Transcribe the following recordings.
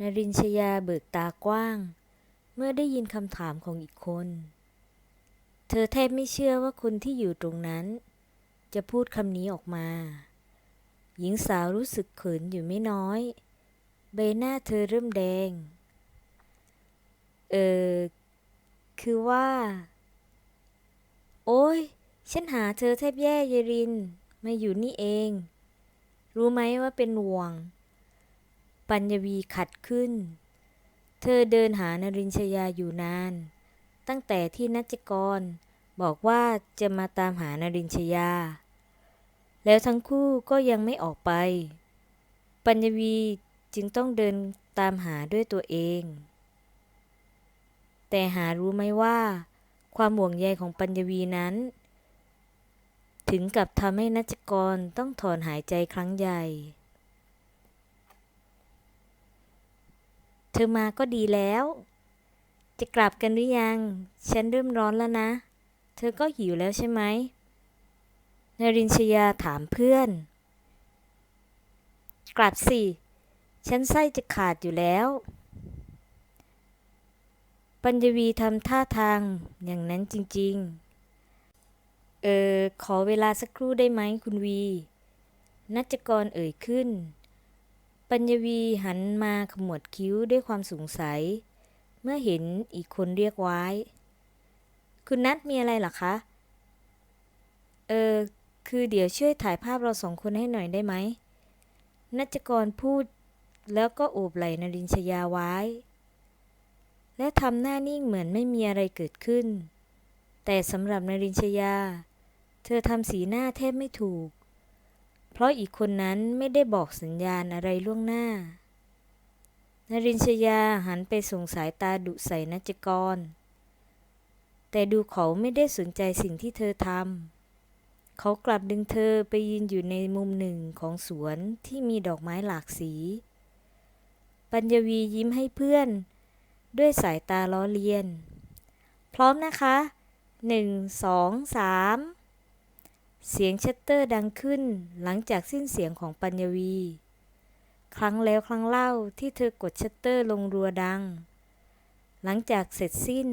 นรินชยาเบิกตากว้าง เมื่อได้ยินคำถามของอีกคน เธอแทบไม่เชื่อว่าคนที่อยู่ตรงนั้น จะพูดคำนี้ออกมา หญิงสาวรู้สึกเขินอยู่ไม่น้อย ใบหน้าเธอเริ่มแดง เออ คือว่า โอ้ย ฉันหาเธอแทบแย่เยริน มาอยู่นี่เอง รู้ไหมว่าเป็นห่วง ปัญญวีขัดขึ้น เธอเดินหานรินชยาอยู่นาน ตั้งแต่ที่นัจกรบอกว่าจะมาตามหานรินชยา แล้วทั้งคู่ก็ยังไม่ออกไป ปัญญวีจึงต้องเดินตามหาด้วยตัวเอง แต่หารู้ไหมว่า ความห่วงใยของปัญญวีนั้น ถึงกับทำให้นัจกรต้องถอนหายใจครั้งใหญ่ เธอมาก็ดีแล้ว จะกลับกันหรือยัง ฉันเริ่มร้อนแล้วนะ เธอก็หิวแล้วใช่ไหมนรินชยาถามเพื่อน กลับสิ ฉันไส้จะขาดอยู่แล้ว ปัญญวีทำท่าทางอย่างนั้นจริง ๆ เออ ขอเวลาสักครู่ได้ไหมคุณวี นัจกรเอ่ยขึ้น ปัญญวีหันมาขมวดคิ้วด้วยความสงสัย เมื่อเห็นอีกคนเรียกไว้ คุณนัทมีอะไรหรอคะ เออ คือเดี๋ยวช่วยถ่ายภาพเราสองคนให้หน่อยได้ไหมนัจกรพูดแล้วก็โอบไหลนรินชยาไว้ และทำหน้านิ่งเหมือนไม่มีอะไรเกิดขึ้น แต่สำหรับนรินชยา เธอทำสีหน้าแทบไม่ถูก เพราะอีกคนนั้นไม่ได้บอกสัญญาณอะไรล่วงหน้า นรินชยาหันไปส่งสายตาดุใส่นัจกร แต่ดูเขาไม่ได้สนใจสิ่งที่เธอทำ เขากลับดึงเธอไปยืนอยู่ในมุมหนึ่งของสวนที่มีดอกไม้หลากสี ปัญญวียิ้มให้เพื่อน ด้วยสายตาล้อเลียน พร้อมนะคะหนึ่งสองสาม เสียงชัตเตอร์ดังขึ้นหลังจากสิ้นเสียงของปัญญวี ครั้งแล้วครั้งเล่าที่เธอกดชัตเตอร์ลงรัวดัง หลังจากเสร็จสิ้น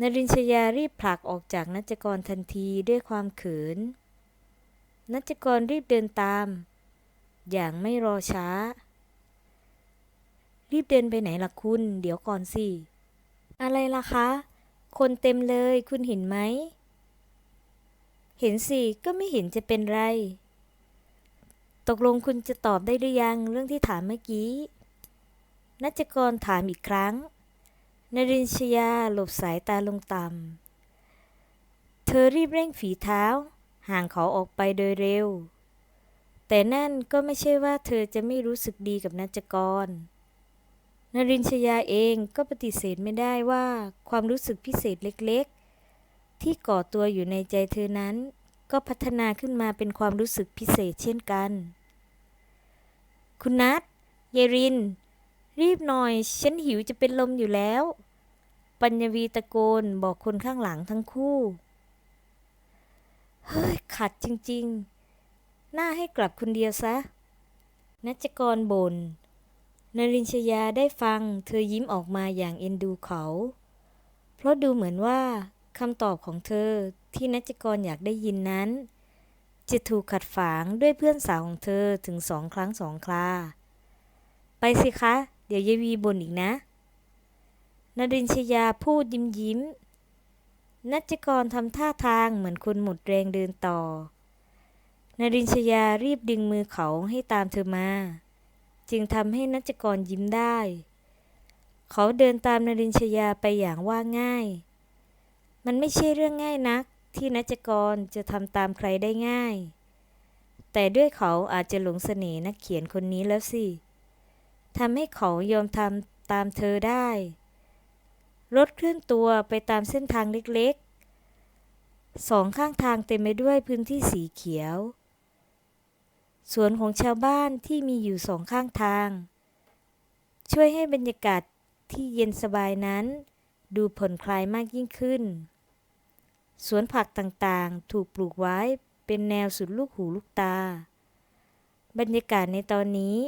นรินชยารีบผลักออกจากนัจกรทันทีด้วยความเขิน นัจกรรีบเดินตาม อย่างไม่รอช้า รีบเดินไปไหนล่ะคุณ เดี๋ยวก่อนสิ อะไรล่ะคะ คนเต็มเลยคุณเห็นไหม เห็นสิก็ไม่เห็นจะเป็นไร ตกลงคุณจะตอบได้หรือยังเรื่องที่ถามเมื่อกี้ นัจกรถามอีกครั้งนรินชยาหลบสายตาลงต่ำ เธอรีบเร่งฝีเท้า ห่างเขาออกไปโดยเร็ว แต่นั่นก็ไม่ใช่ว่าเธอจะไม่รู้สึกดีกับนัจกรนรินชยาเองก็ปฏิเสธไม่ได้ว่าความรู้สึกพิเศษเล็ก ที่ก่อตัวอยู่ในใจเธอนั้น ก็พัฒนาขึ้นมาเป็นความรู้สึกพิเศษเช่นกัน คุณนัทเยริน รีบหน่อย ฉันหิวจะเป็นลมอยู่แล้ว ปัญญวีตะโกนบอกคนข้างหลังทั้งคู่ เฮ้ย ขัดจริงๆ น่าให้กลับคนเดียวซะ นัจกรบน่นนรินชยาได้ฟัง เธอยิ้มออกมาอย่างเอ็นดูเขา เพราะดูเหมือนว่า คำตอบของเธอที่นัจกรอยากได้ยินนั้น จะถูกขัดฝางด้วยเพื่อนสาวของเธอถึงสองครั้งสองครา ไปสิคะ เดี๋ยวยายวีบ่นอีกนะนรินชยาพูดยิ้มยิ้ม นัจกรทำท่าทางเหมือนคนหมดแรงเดินต่อ นรินชยารีบดึงมือเขาให้ตามเธอมา จึงทำให้นัจกรยิ้มได้ เขาเดินตามนรินชยาไปอย่างว่าง่าย มันไม่ใช่เรื่องง่ายนักที่นัจกรจะทำตามใครได้ง่าย แต่ด้วยเขาอาจจะหลงเสน่ห์นักเขียนคนนี้แล้วสิทำให้เขายอมทำตามเธอได้รถเคลื่อนตัวไปตามเส้นทางเล็กๆ สองข้างทางเต็มไปด้วยพื้นที่สีเขียว สวนของชาวบ้านที่มีอยู่สองข้างทาง ช่วยให้บรรยากาศที่เย็นสบายนั้น ดูผ่อนคลายมากยิ่งขึ้น สวนผักต่างๆ ถูกปลูกไว้เป็นแนวสุดลูกหูลูกตา บรรยากาศในตอนนี้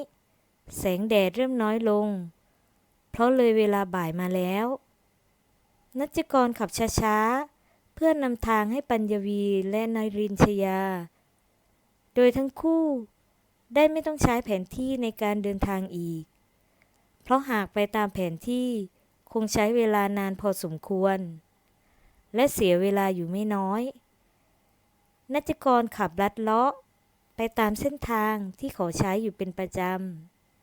แสงแดดเริ่มน้อยลง เพราะเลยเวลาบ่ายมาแล้ว นัจกรขับช้าๆ เพื่อนำทางให้ปัญญวีและนายรินชยา โดยทั้งคู่ได้ไม่ต้องใช้แผนที่ในการเดินทางอีก เพราะหากไปตามแผนที่คงใช้เวลานานพอสมควร และเสียเวลาอยู่ไม่น้อย นัจกรขับลัดเลาะ ไปตามเส้นทางที่เขาใช้อยู่เป็นประจ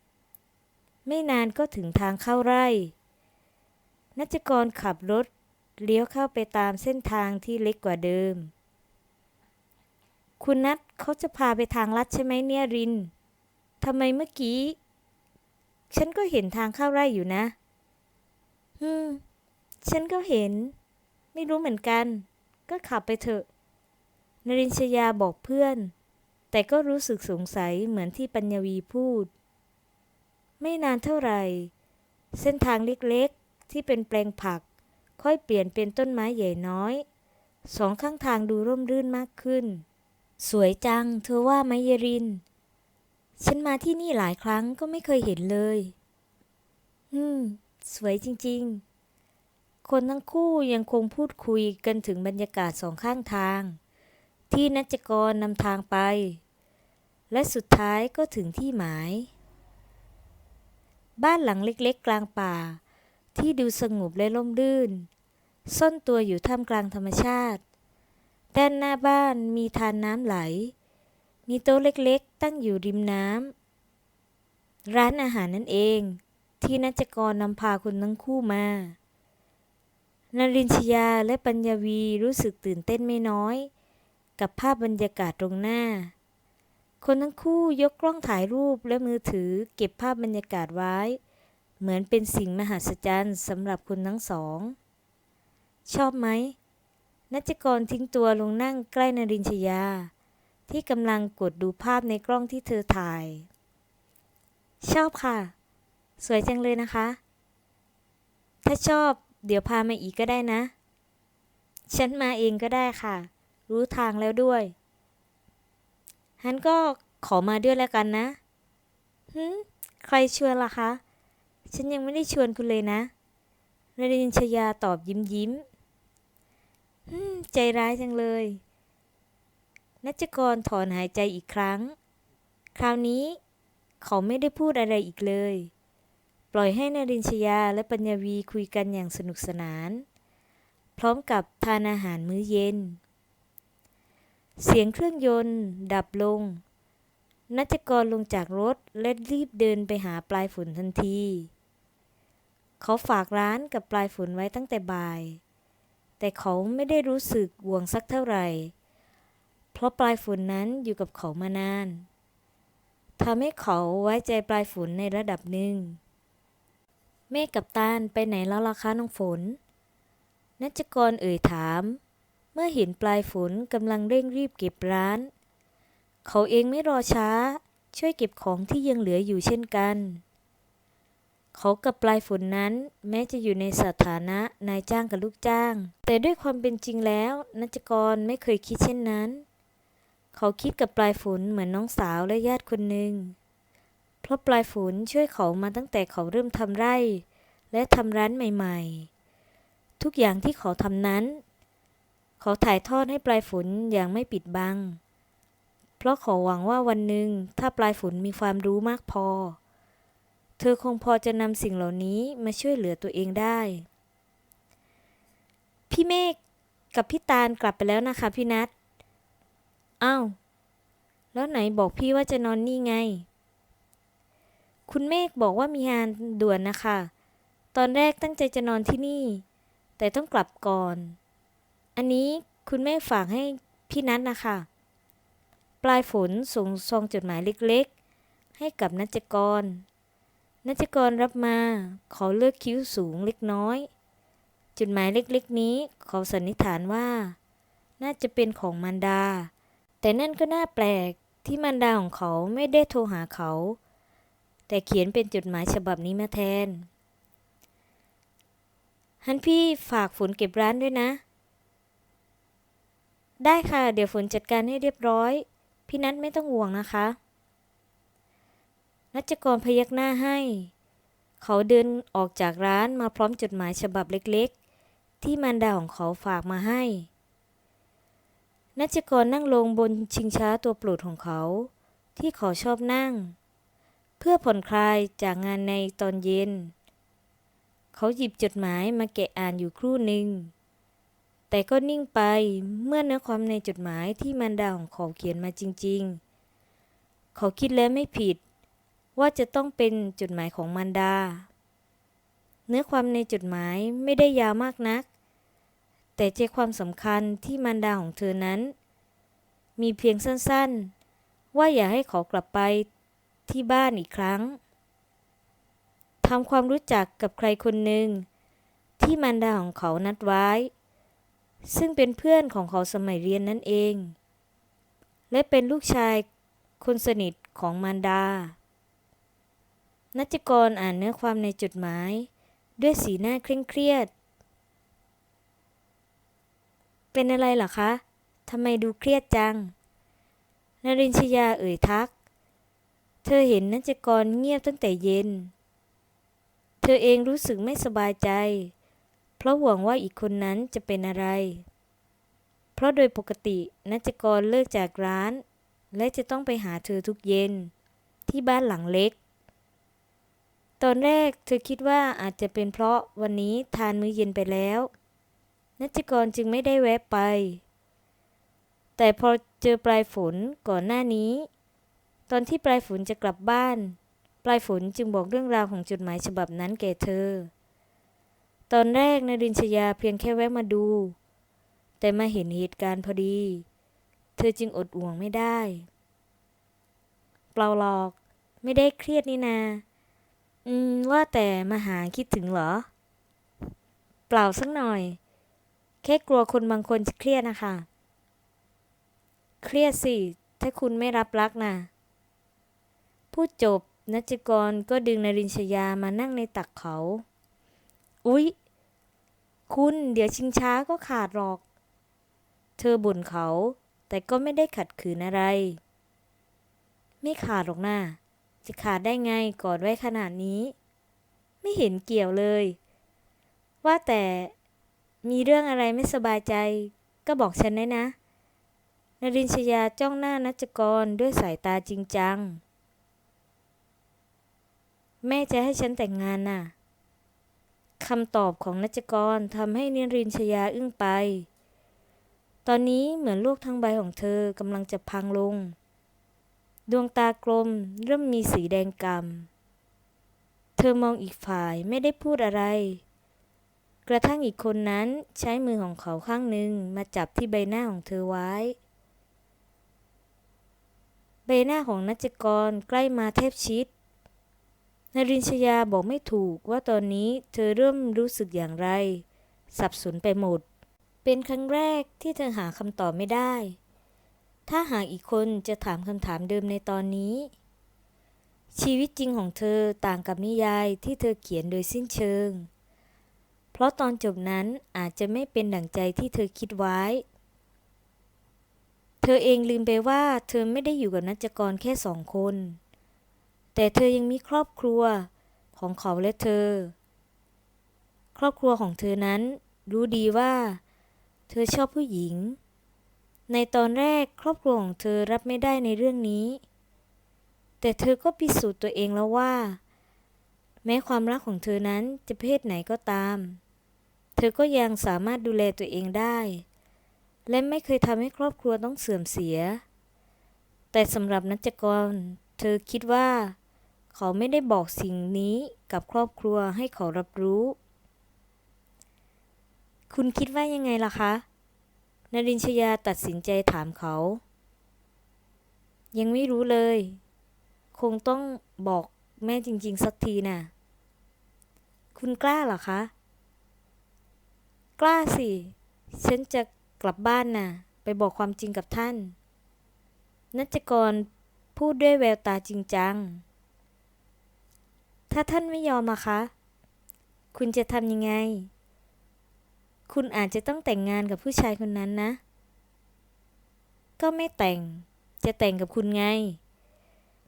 ำ ไม่นานก็ถึงทางเข้าไร่ นัจกรขับรถเลี้ยวเข้าไปตามเส้นทางที่เล็กกว่าเดิม คุณนัทเขาจะพาไปทางลัดใช่ไหมเนี่ยริน ทำไมเมื่อกี้ ฉันก็เห็นทางเข้าไร่อยู่นะ อืม ฉันก็เห็น ไม่รู้เหมือนกัน ก็ขับไปเถอะ นรินชยาบอกเพื่อน แต่ก็รู้สึกสงสัยเหมือนที่ปัญญวีพูด ไม่นานเท่าไหร่ เส้นทางเล็กๆ ที่เป็นแปลงผัก ค่อยเปลี่ยนเป็นต้นไม้ใหญ่น้อย สองข้างทางดูร่มรื่นมากขึ้น สวยจัง เธอว่าไหมเยริน ฉันมาที่นี่หลายครั้งก็ไม่เคยเห็นเลย อืม สวยจริง ๆ คนทั้งคู่ยังคงพูดคุยกันถึงบรรยากาศสองข้างทาง ที่นัจกรนำทางไป และสุดท้ายก็ถึงที่หมาย บ้านหลังเล็กๆ กลางป่า ที่ดูสงบและร่มรื่น ซ่อนตัวอยู่ท่ามกลางธรรมชาติ ด้านหน้าบ้านมีทานน้ำไหล มีโต๊ะเล็กๆ ตั้งอยู่ริมน้ำร้านอาหารนั่นเอง ที่นัจกรนำพาคนทั้งคู่มา นรินชยาและปัญญวีรู้สึกตื่นเต้นไม่น้อย กับภาพบรรยากาศตรงหน้า คนทั้งคู่ยกกล้องถ่ายรูปและมือถือเก็บภาพบรรยากาศไว้ เหมือนเป็นสิ่งมหัศจรรย์สำหรับคนทั้งสอง ชอบไหมนัจกรทิ้งตัวลงนั่งใกล้นรินชยา ที่กำลังกดดูภาพในกล้องที่เธอถ่าย ชอบค่ะ สวยจังเลยนะคะ ถ้าชอบ เดี๋ยวพามาอีกก็ได้นะ ฉันมาเองก็ได้ค่ะ รู้ทางแล้วด้วยฮันก็ขอมาด้วยแล้วกันนะฮึใครชวนล่ะคะ ฉันยังไม่ได้ชวนคุณเลยนะนรินชยาตอบยิ้มยิ้มฮึใจร้ายจังเลย นัจกรถอนหายใจอีกครั้ง คราวนี้เขาไม่ได้พูดอะไรอีกเลย ล่อยให้นรินชยาและปัญญวีคุยกันอย่างสนุกสนาน พร้อมกับทานอาหารมื้อเย็น เสียงเครื่องยนต์ ดับลง นัจกรลงจากรถและรีบเดินไปหาปลายฝนทันที เขาฝากร้านกับปลายฝนไว้ตั้งแต่บ่าย แต่เขาไม่ได้รู้สึกห่วงสักเท่าไหร่ เพราะปลายฝนนั้นอยู่กับเขามานานทำให้เขาไว้ใจปลายฝนในระดับหนึ่ง เมฆกับตาลไปไหนแล้วล่ะคะน้องฝน นัจกรเอ่ยถาม เมื่อเห็นปลายฝนกำลังเร่งรีบเก็บร้าน เขาเองไม่รอช้า ช่วยเก็บของที่ยังเหลืออยู่เช่นกัน เขากับปลายฝนนั้นแม้จะอยู่ในสถานะนายจ้างกับลูกจ้าง แต่ด้วยความเป็นจริงแล้ว นัจกรไม่เคยคิดเช่นนั้น เขาคิดกับปลายฝนเหมือนน้องสาวและญาติคนหนึ่ง เพราะปลายฝนช่วยเขามาตั้งแต่เขาเริ่มทำไร่ และทำร้านใหม่ๆ ทุกอย่างที่เขาทำนั้น เขาถ่ายทอดให้ปลายฝนอย่างไม่ปิดบัง เพราะเขาหวังว่าวันหนึ่งถ้าปลายฝนมีความรู้มากพอ เธอคงพอจะนำสิ่งเหล่านี้มาช่วยเหลือตัวเองได้ พี่เมฆกับพี่ตาลกลับไปแล้วนะคะพี่นัทอ้าวแล้วไหนบอกพี่ว่าจะนอนนี่ไง คุณเมฆบอกว่ามีงานด่วนนะคะ ตอนแรกตั้งใจจะนอนที่นี่ แต่ต้องกลับก่อน อันนี้คุณเมฆฝากให้พี่นัทนะคะ ปลายฝนส่งซองจดหมายเล็กๆ ให้กับนัจกร นัจกรรับมาขอเลือกคิ้วสูงเล็กน้อย จดหมายเล็กๆ นี้เขาสันนิษฐานว่า น่าจะเป็นของมารดา แต่นั่นก็น่าแปลกที่มารดาของเขาไม่ได้โทรหาเขา แต่เขียนเป็นจดหมายฉบับนี้มาแทนฮันพี่ฝากฝนเก็บร้านด้วยนะ ได้ค่ะ เดี๋ยวฝนจัดการให้เรียบร้อย พี่นัทไม่ต้องห่วงนะคะ นัจกรพยักหน้าให้ เขาเดินออกจากร้านมาพร้อมจดหมายฉบับเล็กๆ ที่มารดาของเขาฝากมาให้ นัจกรนั่งลงบนชิงช้าตัวโปรดของเขา ที่เขาชอบนั่ง เพื่อผ่อนคลายจากงานในตอนเย็น เขาหยิบจดหมายมาแกะอ่านอยู่ครู่หนึ่ง แต่ก็นิ่งไปเมื่อเนื้อความในจดหมายที่มารดาของเขาเขียนมาจริง ๆ เขาคิดแล้วไม่ผิด ว่าจะต้องเป็นจดหมายของมารดา เนื้อความในจดหมายไม่ได้ยาวมากนัก แต่ใจความสำคัญที่มารดาของเธอนั้น มีเพียงสั้นๆ ว่าอย่าให้เขากลับไป ที่บ้านอีกครั้งทำความรู้จักกับใครคนหนึ่ง ที่มารดาของเขานัดไว้ ซึ่งเป็นเพื่อนของเขาสมัยเรียนนั่นเอง และเป็นลูกชายคนสนิทของมารดา นัจกรอ่านเนื้อความในจดหมาย ด้วยสีหน้าเคร่งเครียด เป็นอะไรหรอคะทำไมดูเครียดจังนรินชยาเอ่ยทัก เธอเห็นนัจกรเงียบตั้งแต่เย็น เธอเองรู้สึกไม่สบายใจ เพราะห่วงว่าอีกคนนั้นจะเป็นอะไร เพราะโดยปกตินัจกรเลิกจากร้าน และจะต้องไปหาเธอทุกเย็น ที่บ้านหลังเล็ก ตอนแรกเธอคิดว่าอาจจะเป็นเพราะวันนี้ทานมื้อเย็นไปแล้วนัจกรจึงไม่ได้แวะไป แต่พอเจอปลายฝนก่อนหน้านี้ ตอนที่ปลายฝนจะกลับบ้าน ปลายฝนจึงบอกเรื่องราวของจดหมายฉบับนั้นแก่เธอ ตอนแรกนรินชยาเพียงแค่แวะมาดู แต่มาเห็นเหตุการณ์พอดี เธอจึงอดห่วงไม่ได้ เปล่าหรอก ไม่ได้เครียดนี่นา อืม ว่าแต่มาหาคิดถึงเหรอ เปล่าสักหน่อย แค่กลัวคนบางคนจะเครียดนะคะ เครียดสิ ถ้าคุณไม่รับรักนะ พูดจบนัจกรก็ดึงนรินชยามานั่งในตักเขา อุ๊ย คุณเดี๋ยวชิงช้าก็ขาดหรอก เธอบ่นเขา แต่ก็ไม่ได้ขัดขืนอะไร ไม่ขาดหรอกนะจะขาดได้ไงกอดไว้ขนาดนี้ ไม่เห็นเกี่ยวเลย ว่าแต่มีเรื่องอะไรไม่สบายใจ ก็บอกฉันได้นะ นรินชยาจ้องหน้านัจกรด้วยสายตาจริงจัง แม่จะให้ฉันแต่งงานน่ะคำตอบของนัจกรทำให้นิรินชยาอึ้งไป ตอนนี้เหมือนโลกทั้งใบของเธอกำลังจะพังลง ดวงตากลมเริ่มมีสีแดงกำเธอมองอีกฝ่ายไม่ได้พูดอะไร กระทั่งอีกคนนั้นใช้มือของเขาข้างหนึ่งมาจับที่ใบหน้าของเธอไว้ ใบหน้าของนัจกรใกล้มาแทบชิด นรินชยาบอกไม่ถูกว่าตอนนี้เธอเริ่มรู้สึกอย่างไร สับสนไปหมด เป็นครั้งแรกที่เธอหาคำตอบไม่ได้ ถ้าหากอีกคนจะถามคำถามเดิมในตอนนี้ ชีวิตจริงของเธอต่างกับนิยายที่เธอเขียนโดยสิ้นเชิง เพราะตอนจบนั้นอาจจะไม่เป็นดั่งใจที่เธอคิดไว้ เธอเองลืมไปว่าเธอไม่ได้อยู่กับนัจกรแค่สองคน แต่เธอยังมีครอบครัวของเขาและเธอ ครอบครัวของเธอนั้นรู้ดีว่า เธอชอบผู้หญิง ในตอนแรกครอบครัวของเธอรับไม่ได้ในเรื่องนี้ แต่เธอก็พิสูจน์ตัวเองแล้วว่า แม้ความรักของเธอนั้นจะเพศไหนก็ตาม เธอก็ยังสามารถดูแลตัวเองได้ และไม่เคยทำให้ครอบครัวต้องเสื่อมเสีย แต่สำหรับนัจกร เธอคิดว่า เขาไม่ได้บอกสิ่งนี้กับครอบครัวให้เขารับรู้ คุณคิดว่ายังไงล่ะคะ นรินชยาตัดสินใจถามเขา ยังไม่รู้เลย คงต้องบอกแม่จริง ๆ สักทีน่ะ คุณกล้าเหรอคะ กล้าสิ ฉันจะกลับบ้านน่ะ ไปบอกความจริงกับท่าน นัจกรพูดด้วยแววตาจริงจัง ถ้าท่านไม่ยอมอะคะ คุณจะทำยังไง คุณอาจจะต้องแต่งงานกับผู้ชายคนนั้นนะ ก็ไม่แต่ง จะแต่งกับคุณไง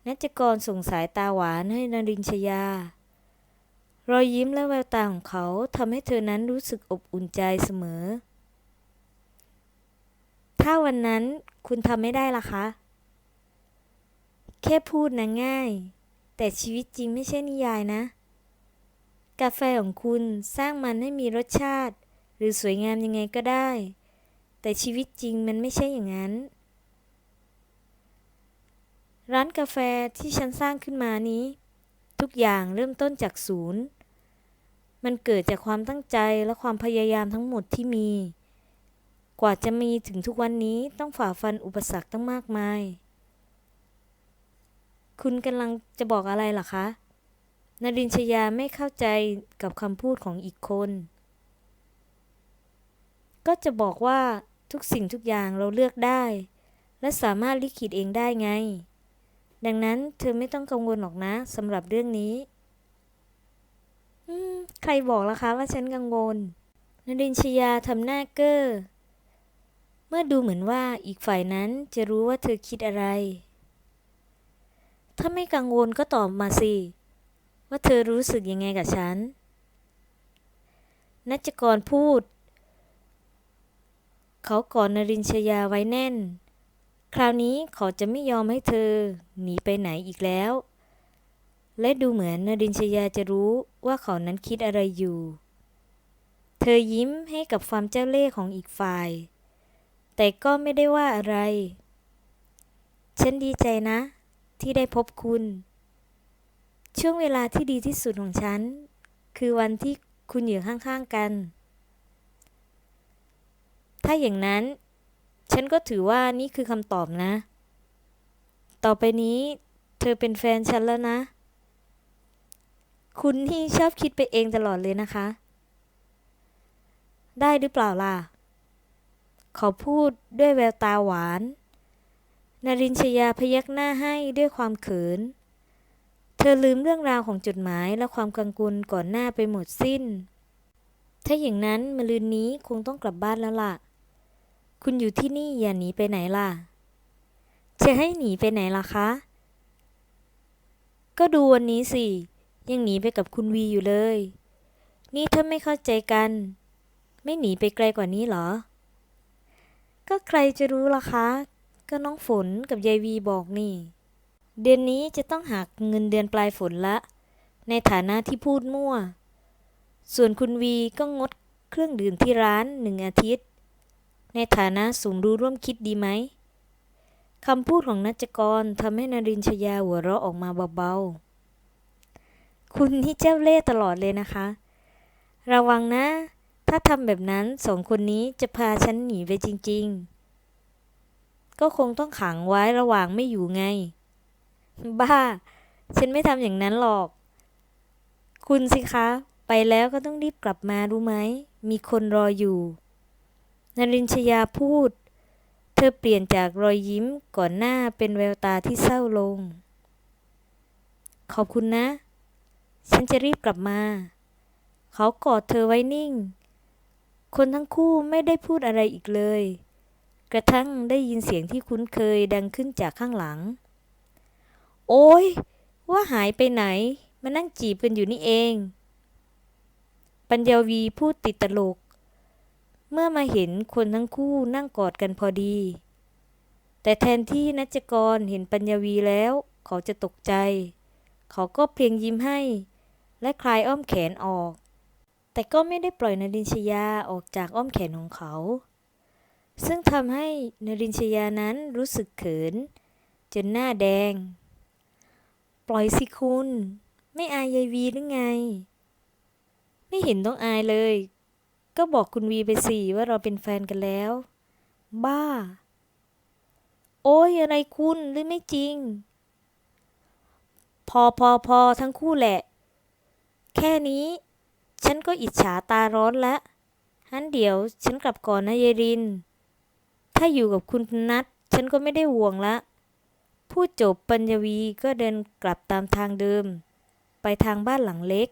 นัจกรส่งสายตาหวานให้นรินชยา รอยยิ้มและแววตาของเขาทำให้เธอนั้นรู้สึกอบอุ่นใจเสมอ ถ้าวันนั้นคุณทำไม่ได้ล่ะคะ แค่พูดนะง่าย แต่ชีวิตจริงไม่ใช่นิยายนะ กาแฟของคุณสร้างมันให้มีรสชาติ หรือสวยงามยังไงก็ได้ แต่ชีวิตจริงมันไม่ใช่อย่างนั้น ร้านกาแฟที่ฉันสร้างขึ้นมานี้ ทุกอย่างเริ่มต้นจากศูนย์ มันเกิดจากความตั้งใจและความพยายามทั้งหมดที่มี กว่าจะมีถึงทุกวันนี้ต้องฝ่าฟันอุปสรรคตั้งมากมาย คุณกำลังจะบอกอะไรล่ะคะ นรินชยาไม่เข้าใจกับคำพูดของอีกคน ก็จะบอกว่าทุกสิ่งทุกอย่างเราเลือกได้ และสามารถลิขิตเองได้ไง ดังนั้นเธอไม่ต้องกังวลหรอกนะสำหรับเรื่องนี้ใครบอกล่ะคะว่าฉันกังวล นรินชยาทำหน้าเก้อ เมื่อดูเหมือนว่าอีกฝ่ายนั้นจะรู้ว่าเธอคิดอะไร ถ้าไม่กังวลก็ตอบมาสิ ว่าเธอรู้สึกยังไงกับฉัน นัจกรพูด เขากอดนรินชยาไว้แน่น คราวนี้เขาจะไม่ยอมให้เธอ หนีไปไหนอีกแล้ว และดูเหมือนนรินชยาจะรู้ว่าเขานั้นคิดอะไรอยู่ เธอยิ้มให้กับความเจ้าเล่ห์ของอีกฝ่าย แต่ก็ไม่ได้ว่าอะไร ฉันดีใจนะ ที่ได้พบคุณ ช่วงเวลาที่ดีที่สุดของฉัน คือวันที่คุณอยู่ข้างๆกัน ถ้าอย่างนั้น ฉันก็ถือว่านี่คือคำตอบนะ ต่อไปนี้ เธอเป็นแฟนฉันแล้วนะ คุณที่ชอบคิดไปเองตลอดเลยนะคะ ได้หรือเปล่าล่ะขาพูดด้วยแววตาหวาน นารินชยาพยักหน้าให้ด้วยความเขิน เธอลืมเรื่องราวของจดหมายและความกังวลก่อนหน้าไปหมดสิ้น ถ้าอย่างนั้นมลืนนี้คงต้องกลับบ้านแล้วล่ะ คุณอยู่ที่นี่อย่าหนีไปไหนล่ะ จะให้หนีไปไหนล่ะคะ ก็ดูวันนี้สิ ยังหนีไปกับคุณวีอยู่เลย นี่ถ้าไม่เข้าใจกัน ไม่หนีไปไกลกว่านี้หรอ ก็ใครจะรู้ล่ะคะ ก็น้องฝนกับยายวีบอกนี่ เดือนนี้จะต้องหักเงินเดือนปลายฝนละ ในฐานะที่พูดมั่ว ส่วนคุณวีก็งดเครื่องดื่มที่ร้านหนึ่งอาทิตย์ ในฐานะสมรู้ร่วมคิดดีไหมคำพูดของนัจกรทำให้นรินชยาหัวเราะออกมาเบาๆ คุณนี่เจ้าเล่ห์ตลอดเลยนะคะ ระวังนะ ถ้าทำแบบนั้นสองคนนี้จะพาฉันหนีไปจริง ๆ ก็คงต้องขังไว้ระหว่างไม่อยู่ไง บ้า ฉันไม่ทำอย่างนั้นหรอก คุณสิคะ ไปแล้วก็ต้องรีบกลับมารู้ไหม มีคนรออยู่นรินชยาพูด เธอเปลี่ยนจากรอยยิ้มก่อนหน้าเป็นแววตาที่เศร้าลง ขอบคุณนะ ฉันจะรีบกลับมา เขากอดเธอไว้นิ่ง คนทั้งคู่ไม่ได้พูดอะไรอีกเลย กระทั่งได้ยินเสียงที่คุ้นเคยดังขึ้นจากข้างหลัง โอ้ย ว่าหายไปไหน มานั่งจีบกันอยู่นี่เอง ปัญญาวีพูดติดตลก เมื่อมาเห็นคนทั้งคู่นั่งกอดกันพอดี แต่แทนที่นัจกรเห็นปัญญาวีแล้ว เขาจะตกใจ เขาก็เพียงยิ้มให้ และคลายอ้อมแขนออก แต่ก็ไม่ได้ปล่อยนรินชยาออกจากอ้อมแขนของเขา ซึ่งทำให้นรินชยานั้นรู้สึกเขิน จนหน้าแดง ปล่อยสิคุณ ไม่อายยายวีหรือไง ไม่เห็นต้องอายเลย ก็บอกคุณวีไปสิว่าเราเป็นแฟนกันแล้ว บ้า โอ้ยอะไรคุณหรือไม่จริง พอพอพอทั้งคู่แหละ แค่นี้ ฉันก็อิจฉาตาร้อนละฮันเดี๋ยวฉันกลับก่อนนะยายริน ถ้าอยู่กับคุณนัทฉันก็ไม่ได้ห่วงละผู้จบปัญญวีก็เดินกลับตามทางเดิม ไปทางบ้านหลังเล็ก